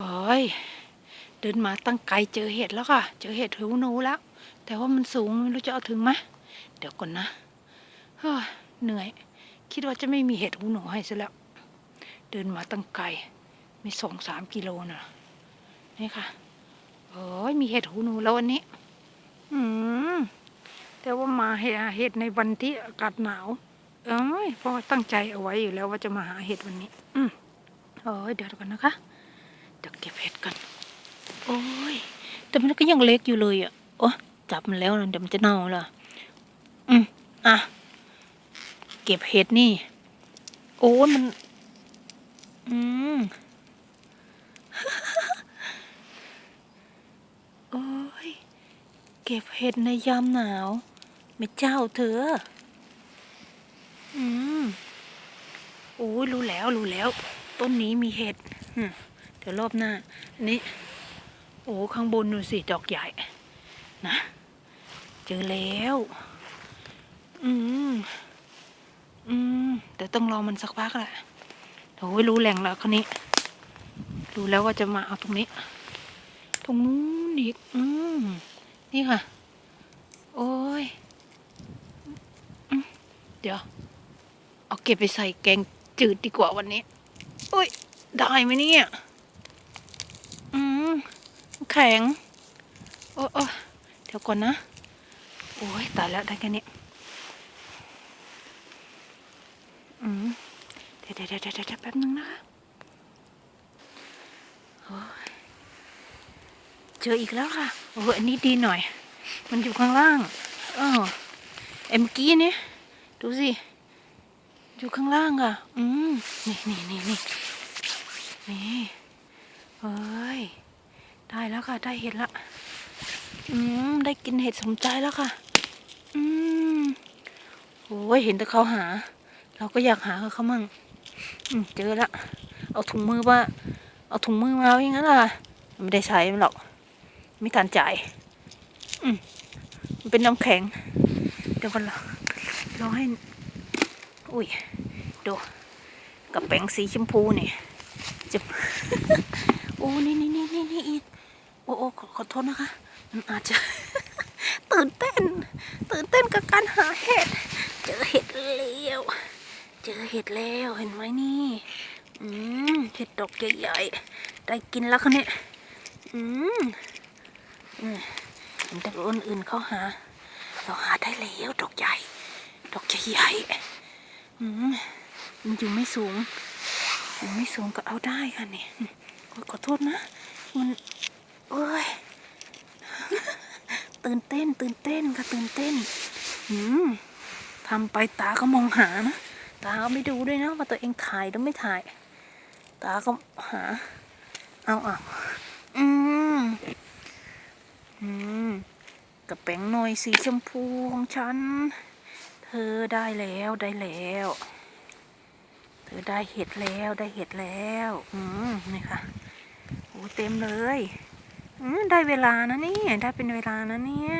โอ้ยเดินมาตั้งไกลเจอเห็ดแล้วค่ะ เจอเห็ดหูหนูแล้ว แต่ว่ามันสูงไม่รู้จะเอาถึงไหมเดี๋ยวก่อนนะเฮ้ยเหนื่อย คิดว่าจะไม่มีเห็ดหูหนูให้ซะแล้ว เดินมาตั้งไกล มีสองสามกิโลนะนี่ค่ะโอ้ยมีเห็ดหูหนูแล้ววันนี้ อืมแต่ว่ามาหาเห็ดในวันที่อากาศหนาว เอ้ยเพราะว่าตั้งใจเอาไว้อยู่แล้วว่าจะมาหาเห็ดวันนี้ อืมโอ้ยเดี๋ยวก่อนนะคะ เดี๋ยวเก็บเห็ดกัน โอ้ย แต่มันก็ยังเล็กอยู่เลยอะ โอ้จับมันแล้วนะเดี๋ยวมันจะเน่าละอืมอะ เก็บเห็ดนี่ โอ้ยมัน อืมโอ้ย เก็บเห็ดในยามหนาวไม่เจ้าเธอ อืมโอ้ยรู้แล้วรู้แล้ว ต้นนี้มีเห็ดอืม ดี๋ยวรอบหน้านี่โอ้ข้างบนดูสิดอกใหญ่ นะ เจอแล้ว อืมอืมเดี๋ยวต้องรอมันสักพักแหละโอ้ยรู้แหล่งแล้วคนนี้ รู้แล้วว่าจะมาเอาตรงนี้ ตรงนู้นอีกอืมนี่ค่ะ โอ้ยอเดี๋ยว เอาเก็บไปใส่แกงจืดดีกว่าวันนี้อุ้ย ได้ไหมเนี่ย อืมแข็ง โอ้โอ้เดี๋ยวก่อนนะ โอ้ยตายแล้วได้แค่นี้อืมเดี๋ยวเดี๋ยวเดี๋ยวเดะแป๊บนึงนะคะโอ้ยเจออีกแล้วค่ะโอ้อันนี้ดีหน่อย มันอยู่ข้างล่างเออเอ็มกี้นี่ดูสิ อยู่ข้างล่างอะ อืม นี่นี่นี่นี่นี่ ฮ้ย ได้แล้วค่ะ ได้เห็ดละ อืม ได้กินเห็ดสมใจแล้วค่ะ อืมโอ้ยเห็นแต่เขาหา เราก็อยากหาเขามั่งอืมเจอละ เอาถุงมือว่า เอาถุงมือมาอย่างนั้นล่ะ ไม่ได้ใช้มันหรอก ไม่ทันจ่าย อืมมันเป็นน้ำแข็ง เดี๋ยวก่อนเราเราให้ อุ้ย ดู กับแป้งสีชมพูนี่จะ โอ้นี่นี่นี่นี่นี่อีกโอ้โอ้ขอขอโทษนะคะ มันอาจจะ ตื่นเต้น ตื่นเต้นกับการหาเห็ด เจอเห็ดแล้วเจอเห็ดแล้วเห็นไหมนี่ อืมเห็ดดอกใหญ่ๆ ได้กินแล้วคะเนี่ย อืมอืมเห็นแต่คนอื่นเขาหา เราหาได้แล้วดอกใหญ่ ดอกใหญ่ๆ อืมมันอยู่ไม่สูงอยู่ไม่สูงก็เอาได้ค่ะเนี่ยโอ้ย ขอโทษนะ มันโอ้ย ตื่นเต้น ตื่นเต้นค่ะตื่นเต้นอืมทำไปตาก็มองหานะ ตาก็ไม่ดูด้วยนะว่าตัวเองถ่ายหรือไม่ถ่าย ตาก็หา เอาเอาอืมอืมกระแป้งหน่อยสีชมพูของฉัน เธอได้แล้วได้แล้ว เธอได้เห็ดแล้วได้เห็ดแล้ว อืมนี่ค่ะโอ้เต็มเลย อืมได้เวลานะนี่ ได้เป็นเวลานะเนี่ย